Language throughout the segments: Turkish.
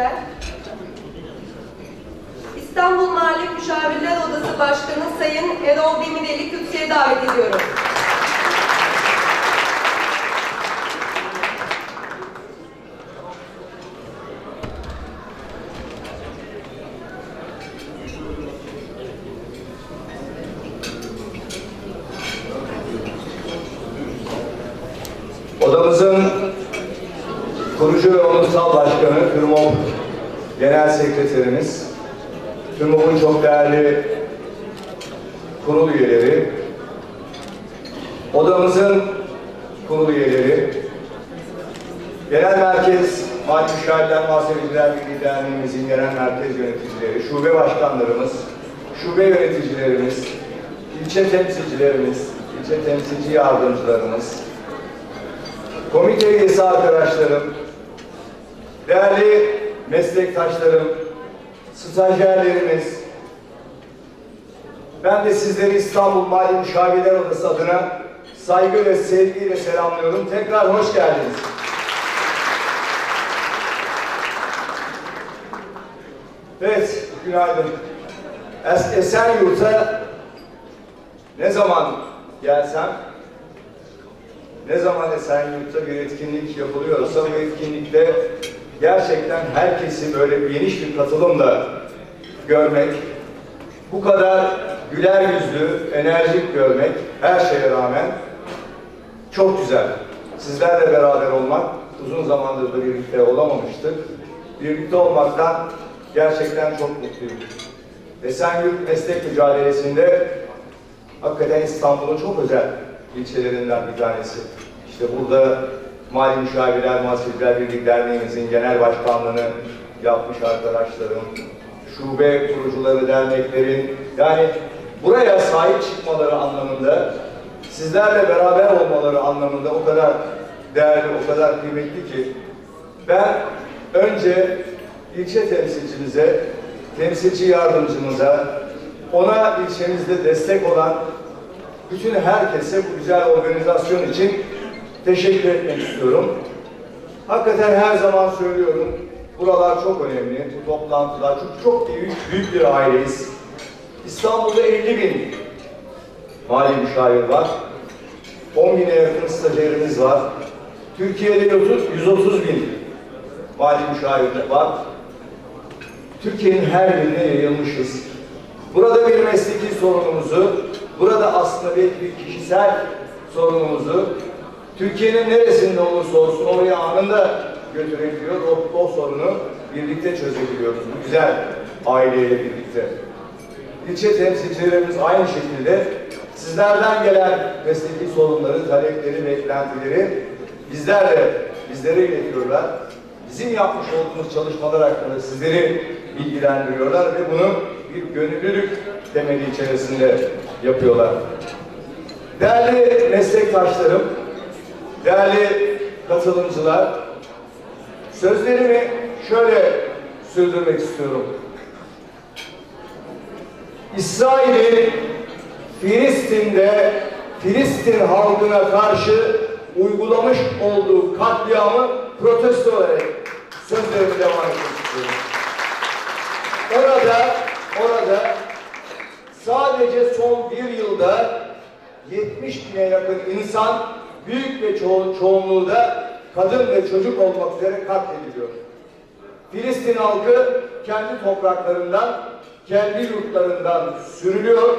Yüksel. İstanbul Mahalle Müşavirler Odası Başkanı Sayın Erol Demirel'i kürsüye davet ediyorum. Odamızın kurucu ve onursal başkanı Genel Sekreterimiz, TÜRMOB'un çok değerli kurul üyeleri, odamızın kurul üyeleri, Genel Merkez Mali Müşavirler Muhasebeciler Birliği Derneğimizin genel merkez yöneticileri, şube başkanlarımız, şube yöneticilerimiz, ilçe temsilcilerimiz, ilçe temsilci yardımcılarımız, komite üyesi arkadaşlarım, değerli meslektaşlarım, stajyerlerimiz, ben de sizleri İstanbul Mali Müşavirler Odası adına saygı ve sevgiyle selamlıyorum. Tekrar hoş geldiniz. Evet, günaydın. Es Esenyurt'a ne zaman gelsem ne zaman Esenyurt'ta bir etkinlik yapılıyorsa bu etkinlikte gerçekten herkesi böyle geniş bir katılımla görmek, bu kadar güler yüzlü, enerjik görmek her şeye rağmen çok güzel. Sizlerle beraber olmak uzun zamandır da birlikte olamamıştık. Birlikte olmaktan gerçekten çok mutluyum. Esenyurt Meslek Mücadelesi'nde hakikaten İstanbul'un çok özel ilçelerinden bir tanesi. İşte burada Mali Müşavirler, Muhasebeciler Birliği Derneğimizin genel başkanlığını yapmış arkadaşlarım, şube kurucuları, derneklerin, yani buraya sahip çıkmaları anlamında, sizlerle beraber olmaları anlamında o kadar değerli, o kadar kıymetli ki, ben önce ilçe temsilcimize, temsilci yardımcımıza, ona ilçemizde destek olan bütün herkese bu güzel organizasyon için teşekkür etmek istiyorum. Hakikaten her zaman söylüyorum, buralar çok önemli, bu toplantılar, çünkü çok büyük, büyük bir aileyiz. İstanbul'da 50 bin mali müşavir var, 10 bine yakın stajyerimiz var. Türkiye'de 130, 130 bin mali müşavir var. Türkiye'nin her yerine yayılmışız. Burada bir mesleki sorunumuzu, burada aslında belki bir kişisel sorunumuzu Türkiye'nin neresinde olursa olsun oraya anında götürebiliyor. O, o sorunu birlikte çözebiliyoruz. Güzel aileyle birlikte. İlçe temsilcilerimiz aynı şekilde sizlerden gelen mesleki sorunları, talepleri, beklentileri bizlerle, bizlere iletiyorlar. Bizim yapmış olduğumuz çalışmalar hakkında sizleri bilgilendiriyorlar ve bunu bir gönüllülük temeli içerisinde yapıyorlar. Değerli meslektaşlarım, değerli katılımcılar, sözlerimi şöyle sürdürmek istiyorum. İsrail'in Filistin'de Filistin halkına karşı uygulamış olduğu katliamı protesto ederek sözlerimi devam etmek istiyorum. Orada, orada sadece son bir yılda 70 bine yakın insan büyük ve ço çoğunluğu da kadın ve çocuk olmak üzere katlediliyor. Filistin halkı kendi topraklarından, kendi yurtlarından sürülüyor,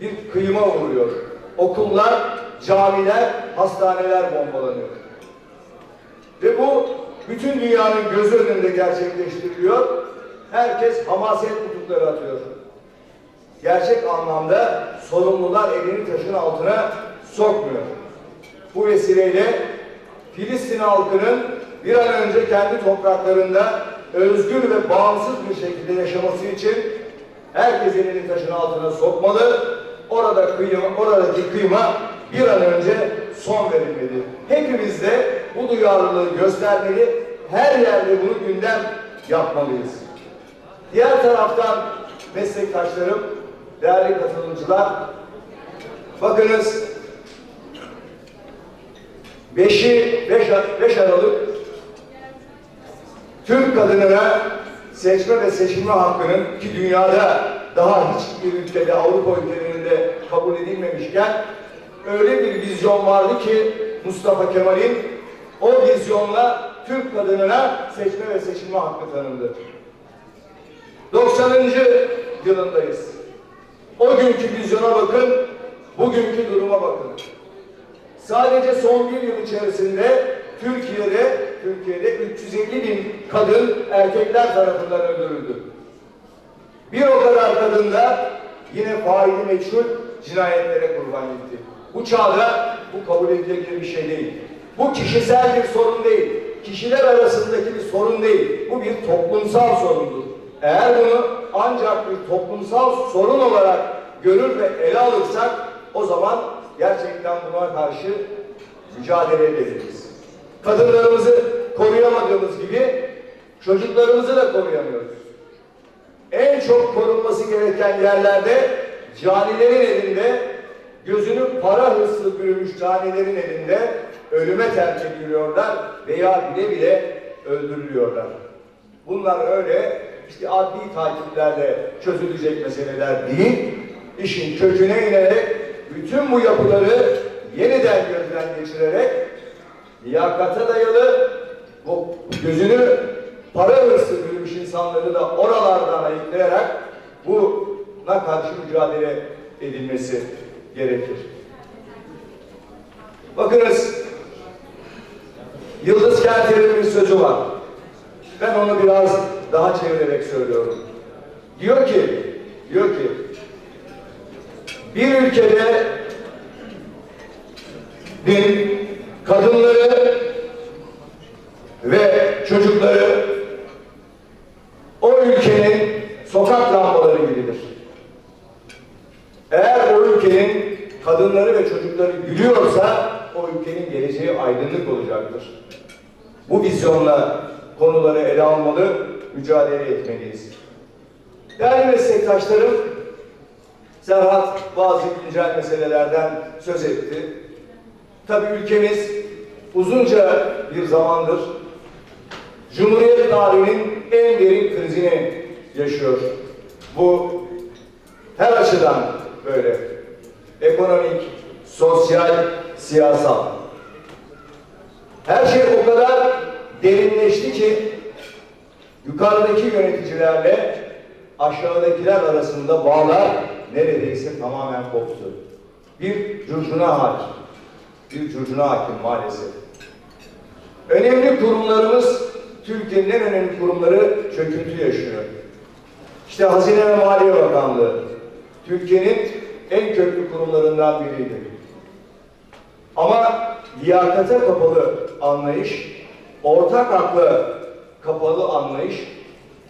bir kıyıma uğruyor. Okullar, camiler, hastaneler bombalanıyor. Ve bu bütün dünyanın gözü önünde gerçekleştiriliyor. Herkes hamaset kutukları atıyor. Gerçek anlamda sorumlular elini taşın altına sokmuyor. Bu vesileyle Filistin halkının bir an önce kendi topraklarında özgür ve bağımsız bir şekilde yaşaması için herkes elini taşın altına sokmalı. Orada kıyma, oradaki kıyma bir an önce son verilmeli. Hepimiz de bu duyarlılığı göstermeli. Her yerde bunu gündem yapmalıyız. Diğer taraftan meslektaşlarım, değerli katılımcılar, bakınız 5'i 5, 5 Aralık Türk kadınına seçme ve seçilme hakkının ki dünyada daha hiçbir ülkede Avrupa ülkelerinde kabul edilmemişken öyle bir vizyon vardı ki Mustafa Kemal'in o vizyonla Türk kadınına seçme ve seçilme hakkı tanındı. 90. yılındayız. O günkü vizyona bakın, bugünkü duruma bakın. Sadece son bir yıl içerisinde Türkiye'de Türkiye'de 350 bin kadın erkekler tarafından öldürüldü. Bir o kadar kadın da yine faili meçhul cinayetlere kurban gitti. Bu çağda bu kabul edilebilir bir şey değil. Bu kişisel bir sorun değil. Kişiler arasındaki bir sorun değil. Bu bir toplumsal sorundur. Eğer bunu ancak bir toplumsal sorun olarak görür ve ele alırsak o zaman gerçekten buna karşı mücadele edebiliriz. Kadınlarımızı koruyamadığımız gibi çocuklarımızı da koruyamıyoruz. En çok korunması gereken yerlerde canilerin elinde, gözünü para hırsı bürümüş canilerin elinde ölüme terk ediliyorlar veya bile bile öldürülüyorlar. Bunlar öyle işte adli takiplerle çözülecek meseleler değil, işin köküne inerek bütün bu yapıları yeniden gözden geçirerek liyakata dayalı bu gözünü para hırsı bürümüş insanları da oralardan ayıklayarak buna karşı mücadele edilmesi gerekir. Bakınız Yıldız Kenter'in bir sözü var. Ben onu biraz daha çevirerek söylüyorum. Diyor ki, diyor ki bir ülkede din, kadınları ve çocukları o ülkenin sokak lambaları gibidir. Eğer o ülkenin kadınları ve çocukları gülüyorsa o ülkenin geleceği aydınlık olacaktır. Bu vizyonla konuları ele almalı, mücadele etmeliyiz. Değerli meslektaşlarım, Serhat bazı güncel meselelerden söz etti. Tabii ülkemiz uzunca bir zamandır Cumhuriyet tarihinin en derin krizini yaşıyor. Bu her açıdan böyle. Ekonomik, sosyal, siyasal. Her şey o kadar derinleşti ki yukarıdaki yöneticilerle aşağıdakiler arasında bağlar neredeyse tamamen koptu. Bir curcuna hakim. Bir curcuna hakim maalesef. Önemli kurumlarımız, Türkiye'nin en önemli kurumları çöküntü yaşıyor. İşte Hazine ve Maliye Bakanlığı, Türkiye'nin en köklü kurumlarından biriydi. Ama liyakata kapalı anlayış, ortak akla kapalı anlayış,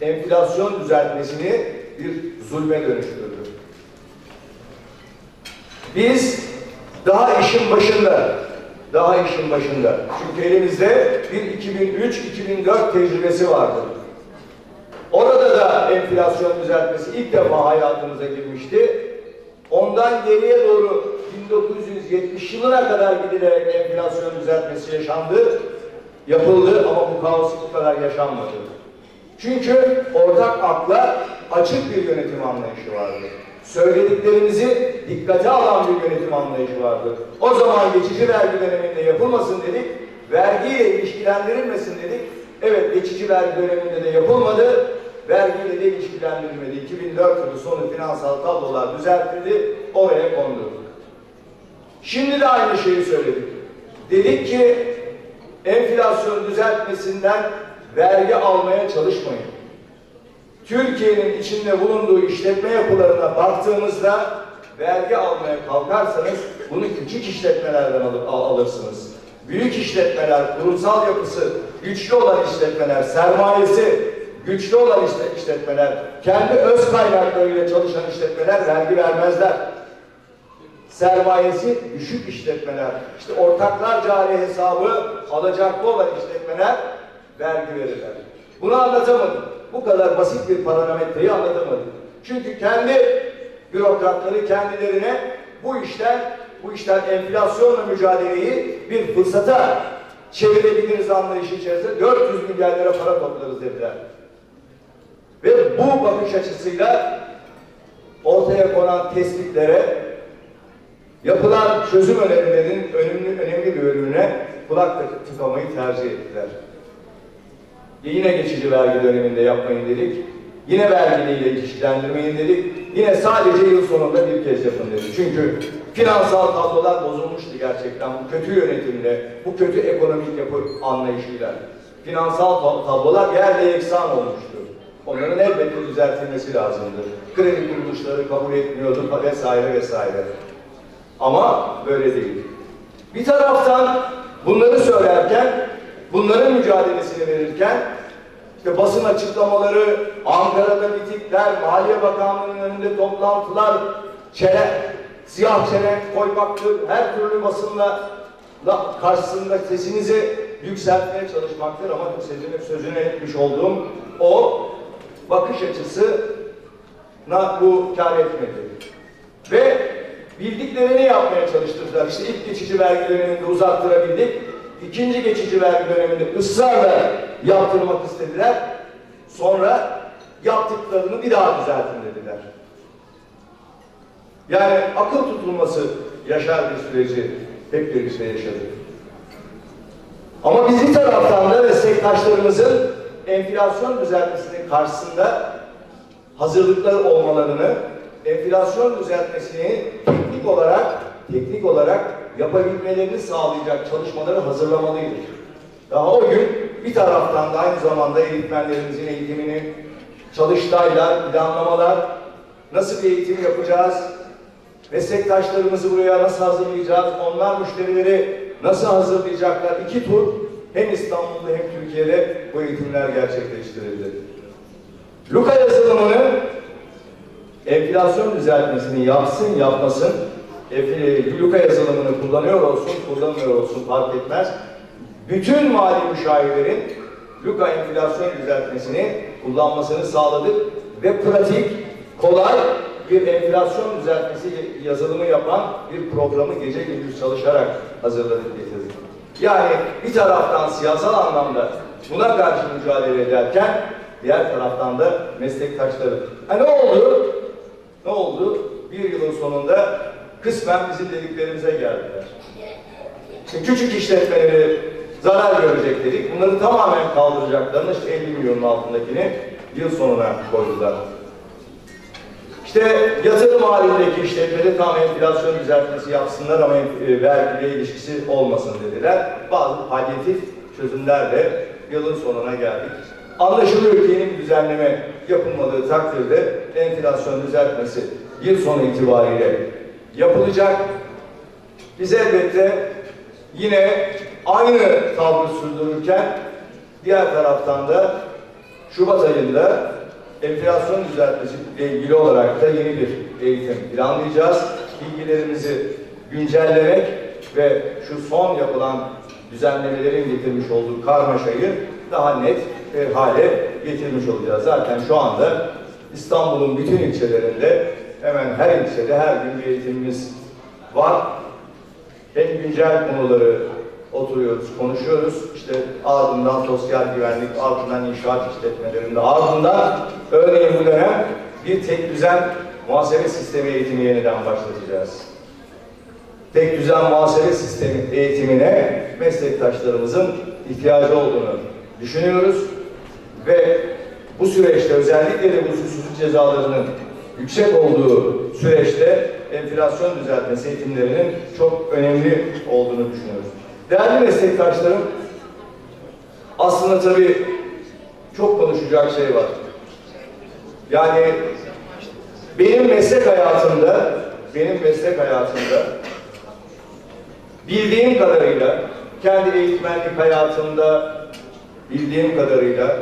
enflasyon düzeltmesini bir zulme dönüştürdü. Biz daha işin başında, daha işin başında. Çünkü elimizde bir 2003-2004 tecrübesi vardı. Orada da enflasyon düzeltmesi ilk defa hayatımıza girmişti. Ondan geriye doğru 1970 yılına kadar gidilerek enflasyon düzeltmesi yaşandı, yapıldı ama bu kaos bu kadar yaşanmadı. Çünkü ortak akla açık bir yönetim anlayışı vardı. Söylediklerimizi dikkate alan bir yönetim anlayışı vardı. O zaman geçici vergi döneminde yapılmasın dedik, vergiyle ilişkilendirilmesin dedik. Evet geçici vergi döneminde de yapılmadı, vergiyle de ilişkilendirilmedi. 2004 yılı sonu finansal tablolar düzeltildi, oraya kondu. Şimdi de aynı şeyi söyledik. Dedik ki enflasyon düzeltmesinden vergi almaya çalışmayın. Türkiye'nin içinde bulunduğu işletme yapılarına baktığımızda vergi almaya kalkarsanız bunu küçük işletmelerden alır, al- alırsınız. Büyük işletmeler, kurumsal yapısı güçlü olan işletmeler, sermayesi güçlü olan işletmeler, kendi öz kaynaklarıyla çalışan işletmeler vergi vermezler sermayesi düşük işletmeler, işte ortaklar cari hesabı alacaklı olan işletmeler vergi verirler. Bunu anlatamadım. Bu kadar basit bir parametreyi anlatamadım. Çünkü kendi bürokratları kendilerine bu işten bu işten enflasyonla mücadeleyi bir fırsata çevirebiliriz anlayışı içerisinde 400 milyar lira para toplarız dediler. Ve bu bakış açısıyla ortaya konan tespitlere yapılan çözüm önerilerinin önemli, önemli bir bölümüne kulak tık- tıkamayı tercih ettiler. Yine geçici vergi döneminde yapmayın dedik. Yine vergiyle ilişkilendirmeyin dedik. Yine sadece yıl sonunda bir kez yapın dedik. Çünkü finansal tablolar bozulmuştu gerçekten bu kötü yönetimle, bu kötü ekonomik yapı anlayışıyla. Finansal tab- tablolar yerle yeksan olmuştu. Onların elbette düzeltilmesi lazımdı. Kredi kuruluşları kabul etmiyordu vesaire vesaire. Ama böyle değil. Bir taraftan bunları söylerken, bunların mücadelesini verirken, işte basın açıklamaları, Ankara'da mitikler, Maliye Bakanlığı'nın önünde toplantılar, çene, siyah çene koymaktır, her türlü basınla la- karşısında sesinizi yükseltmeye çalışmaktır ama sözünü, sözünü etmiş olduğum o bakış açısına bu kar etmedi. Ve bildiklerini yapmaya çalıştırdılar. İşte ilk geçici vergi döneminde uzattırabildik. İkinci geçici vergi döneminde ısrarla yaptırmak istediler. Sonra yaptıklarını bir daha düzeltin dediler. Yani akıl tutulması yaşar bir süreci hep birlikte yaşadık. Ama biz bir taraftan da meslektaşlarımızın enflasyon düzeltmesinin karşısında hazırlıklar olmalarını, enflasyon düzeltmesini teknik olarak teknik olarak yapabilmelerini sağlayacak çalışmaları hazırlamalıydık. Daha o gün bir taraftan da aynı zamanda eğitmenlerimizin eğitimini, çalıştaylar, planlamalar, nasıl bir eğitim yapacağız, meslektaşlarımızı buraya nasıl hazırlayacağız, onlar müşterileri nasıl hazırlayacaklar, iki tur hem İstanbul'da hem Türkiye'de bu eğitimler gerçekleştirildi. Luka yazılımını enflasyon düzeltmesini yapsın yapmasın, e, Luka yazılımını kullanıyor olsun, kullanmıyor olsun fark etmez. Bütün mali müşavirlerin Luka enflasyon düzeltmesini kullanmasını sağladık ve pratik, kolay bir enflasyon düzeltmesi yazılımı yapan bir programı gece gündüz çalışarak hazırladık getirdik. Yani bir taraftan siyasal anlamda buna karşı mücadele ederken diğer taraftan da meslektaşları. Ha ne oldu? Ne oldu? Bir yılın sonunda kısmen bizim dediklerimize geldiler. İşte küçük işletmeleri zarar görecek dedik. Bunları tamamen kaldıracaklarını işte 50 milyonun altındakini yıl sonuna koydular. İşte yatırım halindeki işletmeleri tam enflasyon düzeltmesi yapsınlar ama e, vergiyle ilişkisi olmasın dediler. Bazı palyatif çözümlerle yılın sonuna geldik. Anlaşılıyor ki yeni bir düzenleme yapılmadığı takdirde enflasyon düzeltmesi yıl sonu itibariyle yapılacak. Biz elbette yine aynı tavrı sürdürürken diğer taraftan da Şubat ayında enflasyon düzeltmesi ile ilgili olarak da yeni bir eğitim planlayacağız. Bilgilerimizi güncellemek ve şu son yapılan düzenlemelerin getirmiş olduğu karmaşayı daha net hale getirmiş olacağız. Zaten şu anda İstanbul'un bütün ilçelerinde hemen her ilçede her gün bir eğitimimiz var. En güncel konuları oturuyoruz, konuşuyoruz. İşte ardından sosyal güvenlik, ardından inşaat işletmelerinde, ardından örneğin bu dönem bir tek düzen muhasebe sistemi eğitimi yeniden başlatacağız. Tek düzen muhasebe sistemi eğitimine meslektaşlarımızın ihtiyacı olduğunu düşünüyoruz. Ve bu süreçte özellikle de bu usulsüzlük cezalarının yüksek olduğu süreçte enflasyon düzeltmesi eğitimlerinin çok önemli olduğunu düşünüyoruz. Değerli meslektaşlarım, aslında tabii çok konuşacak şey var. Yani benim meslek hayatımda, benim meslek hayatımda bildiğim kadarıyla, kendi eğitmenlik hayatımda bildiğim kadarıyla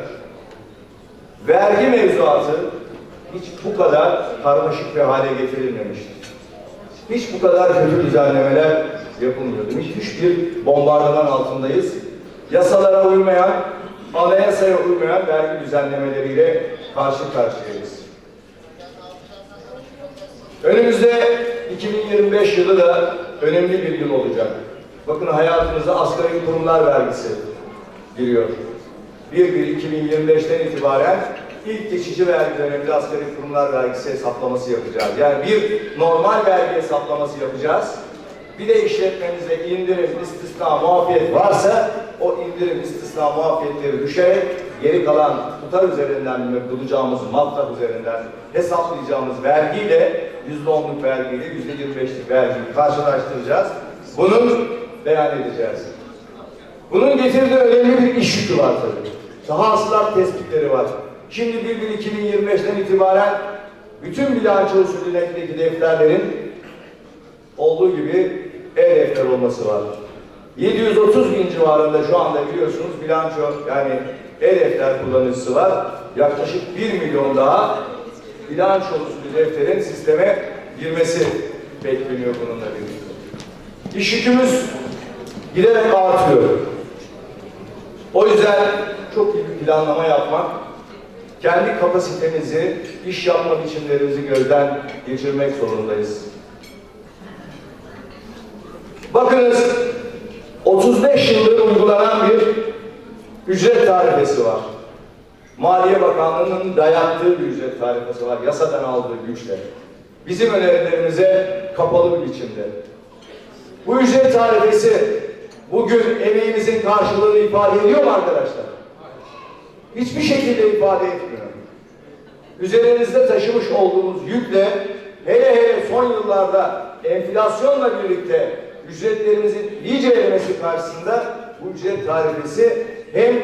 vergi mevzuatı hiç bu kadar karmaşık bir hale getirilmemiştir. Hiç bu kadar kötü düzenlemeler yapılmıyordu. Müthiş bir bombardıman altındayız. Yasalara uymayan, anayasaya uymayan vergi düzenlemeleriyle karşı karşıyayız. Önümüzde 2025 yılı da önemli bir yıl olacak. Bakın hayatınıza asgari kurumlar vergisi giriyor. 1-1-2025'ten itibaren ilk geçici vergi döneminde asgari kurumlar vergisi hesaplaması yapacağız. Yani bir normal vergi hesaplaması yapacağız. Bir de işletmenize indirim, istisna, muafiyet varsa o indirim, istisna, muafiyetleri düşerek geri kalan tutar üzerinden bulacağımız matlak üzerinden hesaplayacağımız vergiyle %10'luk vergiyle %25'lik vergiyi karşılaştıracağız. Bunun beyan edeceğiz. Bunun getirdiği önemli bir iş yükü var tabii. Hasılat tespitleri var. Şimdi 1-1-2025'ten itibaren bütün bilanço usulündeki defterlerin olduğu gibi e-defter olması var. 730 bin civarında şu anda biliyorsunuz bilanço yani e-defter kullanıcısı var. Yaklaşık 1 milyon daha bilanço usulü defterin sisteme girmesi bekleniyor bununla birlikte. İş yükümüz giderek artıyor. O yüzden çok iyi bir planlama yapmak, kendi kapasitemizi, iş yapma biçimlerimizi gözden geçirmek zorundayız. Bakınız 35 yıldır uygulanan bir ücret tarifesi var. Maliye Bakanlığı'nın dayattığı bir ücret tarifesi var. Yasadan aldığı güçle. Bizim önerilerimize kapalı bir biçimde. Bu ücret tarifesi bugün emeğimizin karşılığını ifade ediyor mu arkadaşlar? Hiçbir şekilde ifade etmiyor. Üzerinizde taşımış olduğumuz yükle hele hele son yıllarda enflasyonla birlikte ücretlerimizin iyice erimesi karşısında bu ücret tarifesi hem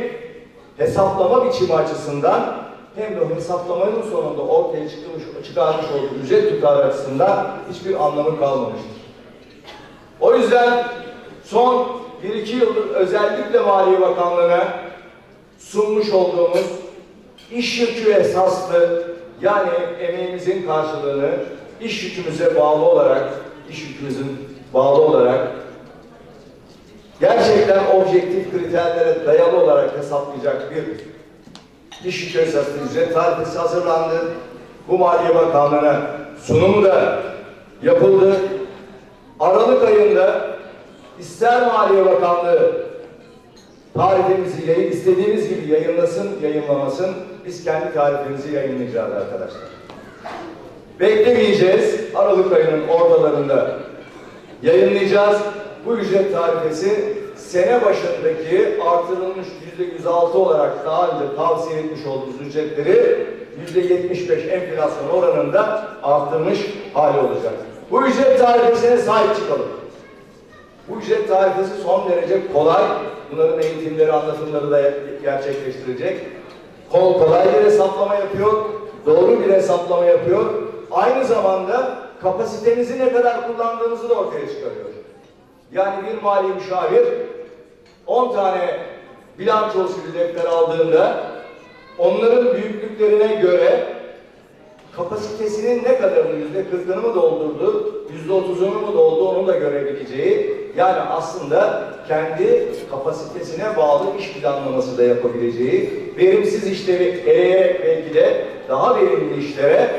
hesaplama biçimi açısından hem de hesaplamanın sonunda ortaya çıkmış, çıkarmış olduğu ücret tutarı açısından hiçbir anlamı kalmamıştır. O yüzden son 1-2 yıldır özellikle Maliye Bakanlığı'na sunmuş olduğumuz iş yükü esaslı yani emeğimizin karşılığını iş yükümüze bağlı olarak, iş yükümüzün bağlı olarak gerçekten objektif kriterlere dayalı olarak hesaplayacak bir iş yükü esaslı ücret tarifesi hazırlandı. Bu Maliye Bakanlığı'na sunumu da yapıldı. Aralık ayında ister Maliye Bakanlığı tarifimizi yayın, istediğimiz gibi yayınlasın, yayınlamasın. Biz kendi tarifimizi yayınlayacağız arkadaşlar. Beklemeyeceğiz. Aralık ayının ortalarında yayınlayacağız. Bu ücret tarifesi sene başındaki artırılmış yüzde 106 olarak daha önce tavsiye etmiş olduğumuz ücretleri yüzde 75 enflasyon oranında arttırmış hali olacak. Bu ücret tarifesine sahip çıkalım. Bu ücret tarifesi son derece kolay. Bunların eğitimleri, anlatımları da gerçekleştirecek. Kol kolay bir hesaplama yapıyor. Doğru bir hesaplama yapıyor. Aynı zamanda kapasitenizi ne kadar kullandığınızı da ortaya çıkarıyor. Yani bir mali müşavir 10 tane bilanço usulü defter aldığında onların büyüklüklerine göre kapasitesinin ne kadarını yüzde kırkını mı doldurdu, yüzde otuzunu mu doldu onu da görebileceği, yani aslında kendi kapasitesine bağlı iş planlaması da yapabileceği, verimsiz işleri eleyerek belki de daha verimli işlere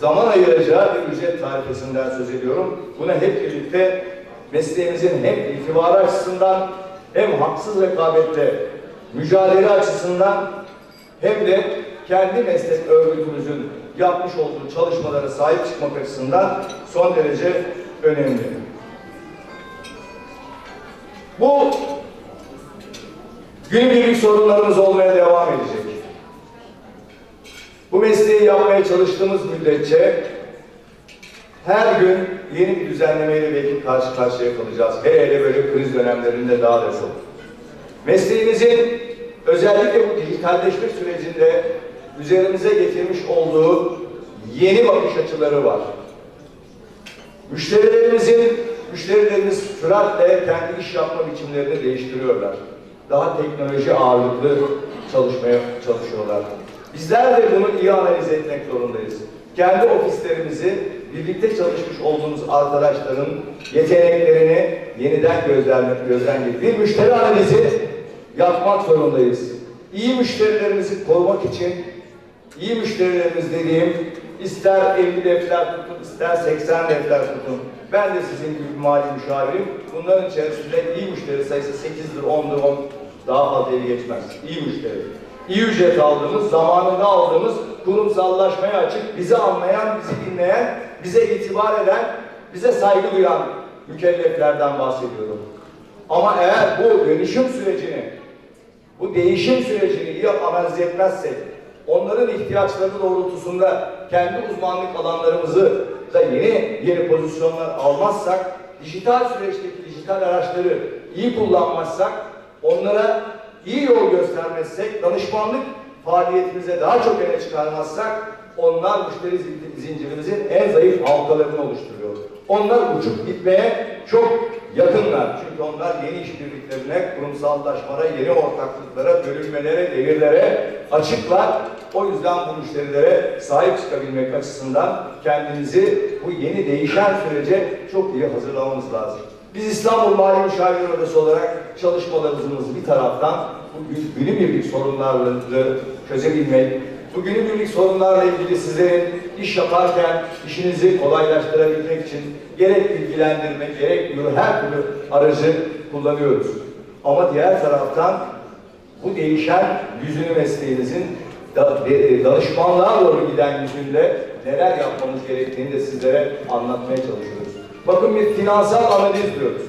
zaman ayıracağı bir ücret tarifesinden söz ediyorum. Buna hep birlikte mesleğimizin hem itibarı açısından hem haksız rekabetle mücadele açısından hem de kendi meslek örgütümüzün yapmış olduğu çalışmalara sahip çıkmak açısından son derece önemli. Bu günübirlik sorunlarımız olmaya devam edecek. Bu mesleği yapmaya çalıştığımız müddetçe her gün yeni bir düzenlemeyle belki karşı karşıya kalacağız. Hele hele böyle kriz dönemlerinde daha da çok. Mesleğimizin özellikle bu dijitalleşme sürecinde üzerimize getirmiş olduğu yeni bakış açıları var. Müşterilerimizin, müşterilerimiz süratle kendi iş yapma biçimlerini değiştiriyorlar. Daha teknoloji ağırlıklı çalışmaya çalışıyorlar. Bizler de bunu iyi analiz etmek zorundayız. Kendi ofislerimizi birlikte çalışmış olduğumuz arkadaşların yeteneklerini yeniden gözden, gözden geçirip müşteri analizi yapmak zorundayız. İyi müşterilerimizi korumak için iyi müşterilerimiz dediğim İster 50 defter tutun, ister 80 defter tutun. Ben de sizin gibi mali müşavirim. Bunların içerisinde iyi müşteri sayısı 8'dir, 10'dur, 10 daha fazla eli geçmez. İyi müşteri. İyi ücret aldığımız, zamanında aldığımız, kurumsallaşmaya açık, bizi anlayan, bizi dinleyen, bize itibar eden, bize saygı duyan mükelleflerden bahsediyorum. Ama eğer bu dönüşüm sürecini, bu değişim sürecini iyi analiz etmezsek, onların ihtiyaçları doğrultusunda kendi uzmanlık alanlarımızı da yeni yeni pozisyonlar almazsak, dijital süreçteki dijital araçları iyi kullanmazsak, onlara iyi yol göstermezsek, danışmanlık faaliyetimize daha çok öne çıkarmazsak, onlar müşteri zin- zincirimizin en zayıf halkalarını oluşturuyor. Onlar uçup gitmeye çok yakınlar. Çünkü onlar yeni işbirliklerine, kurumsallaşmalara, yeni ortaklıklara, bölünmelere, devirlere açıklar. O yüzden bu müşterilere sahip çıkabilmek açısından kendimizi bu yeni değişen sürece çok iyi hazırlamamız lazım. Biz İstanbul Mali Müşavir Odası olarak çalışmalarımızı bir taraftan bu gün- günübirlik sorunlarla çözebilmek, bu günübirlik sorunlarla ilgili sizlerin iş yaparken işinizi kolaylaştırabilmek için gerek bilgilendirme, gerek her türlü aracı kullanıyoruz. Ama diğer taraftan bu değişen yüzünü mesleğinizin danışmanlığa doğru giden yüzünde neler yapmamız gerektiğini de sizlere anlatmaya çalışıyoruz. Bakın bir finansal analiz diyoruz.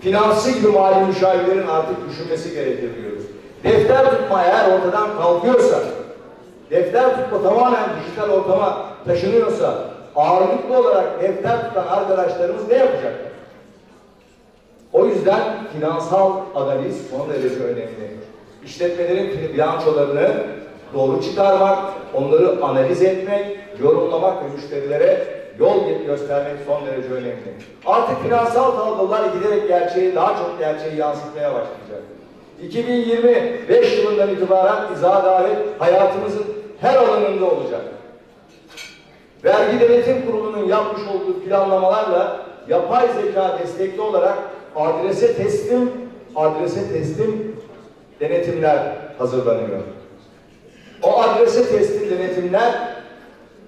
Finansı gibi mali müşavirlerin artık düşünmesi gerekir diyoruz. Defter tutma eğer ortadan kalkıyorsa, defter tutma tamamen dijital ortama taşınıyorsa, ağırlıklı olarak defter tutan arkadaşlarımız ne yapacaklar? O yüzden finansal analiz son derece önemli. İşletmelerin bilançolarını doğru çıkarmak, onları analiz etmek, yorumlamak ve müşterilere yol göstermek son derece önemli. Artık finansal tablolar giderek gerçeği, daha çok gerçeği yansıtmaya başlayacak. 2025 yılından itibaren izah davet hayatımızın her alanında olacak. Vergi Denetim Kurulu'nun yapmış olduğu planlamalarla yapay zeka destekli olarak adrese teslim, adrese teslim denetimler hazırlanıyor. O adrese teslim denetimler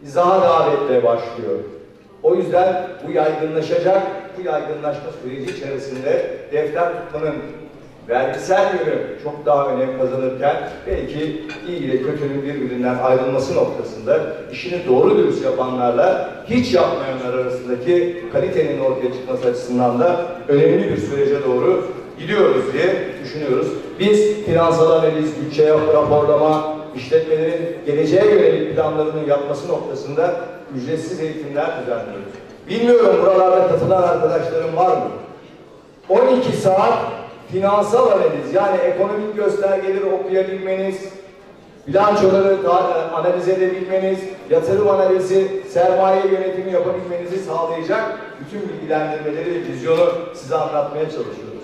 izaha davetle başlıyor. O yüzden bu yaygınlaşacak, bu yaygınlaşma süreci içerisinde defter tutmanın vergisel yönü çok daha önem kazanırken belki iyi ile kötünün birbirinden ayrılması noktasında işini doğru dürüst yapanlarla hiç yapmayanlar arasındaki kalitenin ortaya çıkması açısından da önemli bir sürece doğru gidiyoruz diye düşünüyoruz. Biz finansal analiz, bütçe raporlama, işletmelerin geleceğe yönelik planlarının yapması noktasında ücretsiz eğitimler düzenliyoruz. Bilmiyorum buralarda katılan arkadaşlarım var mı? 12 saat finansal analiz yani ekonomik göstergeleri okuyabilmeniz, bilançoları analiz edebilmeniz, yatırım analizi, sermaye yönetimi yapabilmenizi sağlayacak bütün bilgilendirmeleri ve vizyonu size anlatmaya çalışıyoruz.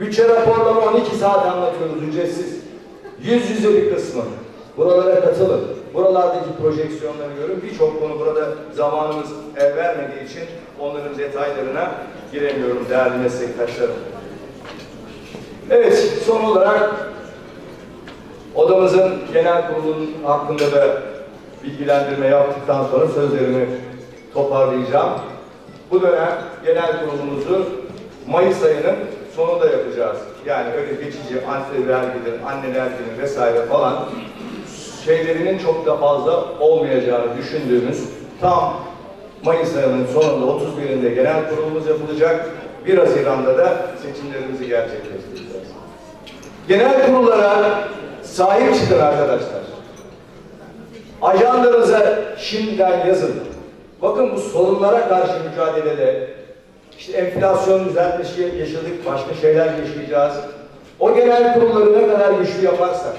Bütçe raporlama 12 saat anlatıyoruz ücretsiz. Yüz yüze bir kısmı. Buralara katılın. Buralardaki projeksiyonları görün. Birçok konu burada zamanımız el vermediği için onların detaylarına giremiyorum değerli meslektaşlarım. Evet, son olarak odamızın genel kurulunun hakkında da bilgilendirme yaptıktan sonra sözlerimi toparlayacağım. Bu dönem genel kurulumuzu Mayıs ayının sonunda yapacağız. Yani öyle geçici anne vergidir, anneler günü vesaire falan şeylerinin çok da fazla olmayacağını düşündüğümüz tam Mayıs ayının sonunda 31'inde genel kurulumuz yapılacak. 1 Haziran'da da seçimlerimizi gerçekleştireceğiz. Genel kurullara sahip çıkın arkadaşlar. Ajandanıza şimdiden yazın. Bakın bu sorunlara karşı mücadelede işte enflasyon düzeltmesi yaşadık, başka şeyler yaşayacağız. O genel kurulları ne kadar güçlü yaparsak,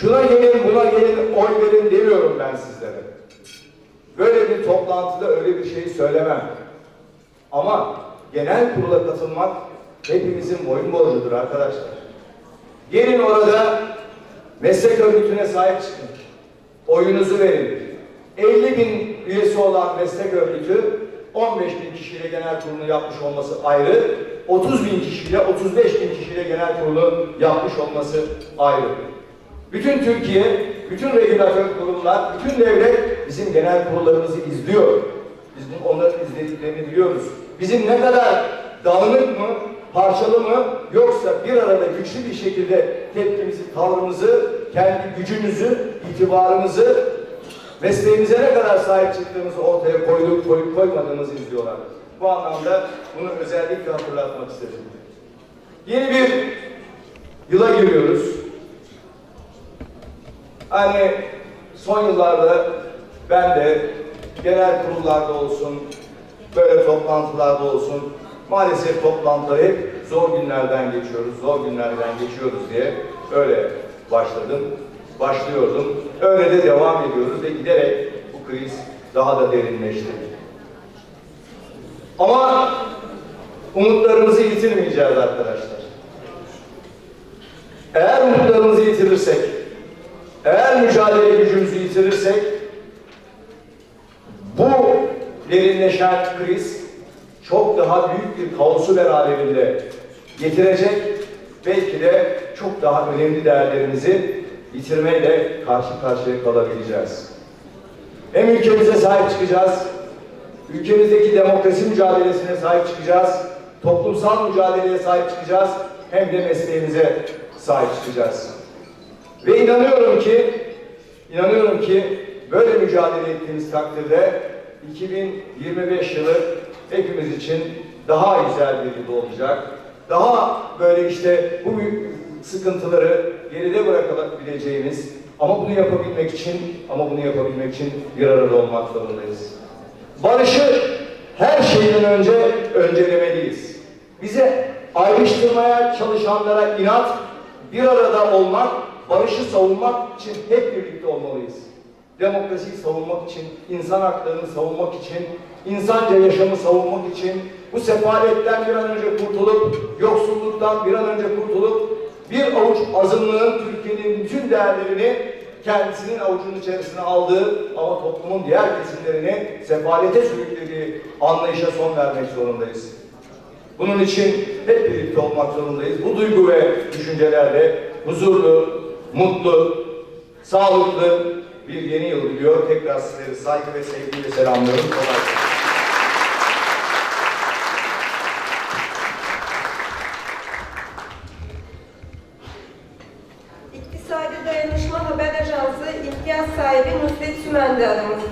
şuna gelin, buna gelin, oy verin demiyorum ben sizlere. Böyle bir toplantıda öyle bir şey söylemem. Ama genel kurula katılmak hepimizin boyun borcudur arkadaşlar. Gelin orada meslek örgütüne sahip çıkın. Oyunuzu verin. 50 bin üyesi olan meslek örgütü 15 bin kişiyle genel kurulu yapmış olması ayrı. 30 bin kişiyle, 35 bin kişiyle genel kurulu yapmış olması ayrı. Bütün Türkiye, bütün regülatör kurumlar, bütün devlet bizim genel kurullarımızı izliyor. Biz onların izlediklerini biliyoruz. Bizim ne kadar dağınık mı, parçalı mı yoksa bir arada güçlü bir şekilde tepkimizi, tavrımızı, kendi gücümüzü, itibarımızı, mesleğimize ne kadar sahip çıktığımızı ortaya koyduk, koyup koymadığımızı izliyorlar. Bu anlamda bunu özellikle hatırlatmak istedim. Yeni bir yıla giriyoruz. Hani son yıllarda ben de genel kurullarda olsun, böyle toplantılarda olsun, maalesef toplantıları hep zor günlerden geçiyoruz, zor günlerden geçiyoruz diye öyle başladım, başlıyordum. Öyle de devam ediyoruz ve giderek bu kriz daha da derinleşti. Ama umutlarımızı yitirmeyeceğiz arkadaşlar. Eğer umutlarımızı yitirirsek, eğer mücadele gücümüzü yitirirsek, bu derinleşen kriz çok daha büyük bir kaosu beraberinde getirecek. Belki de çok daha önemli değerlerimizi yitirmeyle karşı karşıya kalabileceğiz. Hem ülkemize sahip çıkacağız, ülkemizdeki demokrasi mücadelesine sahip çıkacağız, toplumsal mücadeleye sahip çıkacağız, hem de mesleğimize sahip çıkacağız. Ve inanıyorum ki, inanıyorum ki böyle mücadele ettiğimiz takdirde 2025 yılı hepimiz için daha güzel bir yıl olacak. Daha böyle işte bu sıkıntıları geride bırakabileceğimiz ama bunu yapabilmek için ama bunu yapabilmek için bir arada olmak zorundayız. Barışı her şeyden önce öncelemeliyiz. Bize ayrıştırmaya çalışanlara inat, bir arada olmak, barışı savunmak için hep birlikte olmalıyız. Demokrasiyi savunmak için, insan haklarını savunmak için, insanca yaşamı savunmak için, bu sefaletten bir an önce kurtulup, yoksulluktan bir an önce kurtulup, bir avuç azınlığın Türkiye'nin bütün değerlerini kendisinin avucunun içerisine aldığı ama toplumun diğer kesimlerini sefalete sürüklediği anlayışa son vermek zorundayız. Bunun için hep birlikte olmak zorundayız. Bu duygu ve düşüncelerle huzurlu, mutlu, sağlıklı bir yeni yıl diliyor. Tekrar sizleri saygı ve sevgiyle selamlıyorum. Kolay gelsin. İktisadi Dayanışma Haber Ajansı ihtiyaç sahibi Nusret Sümen de aramızda.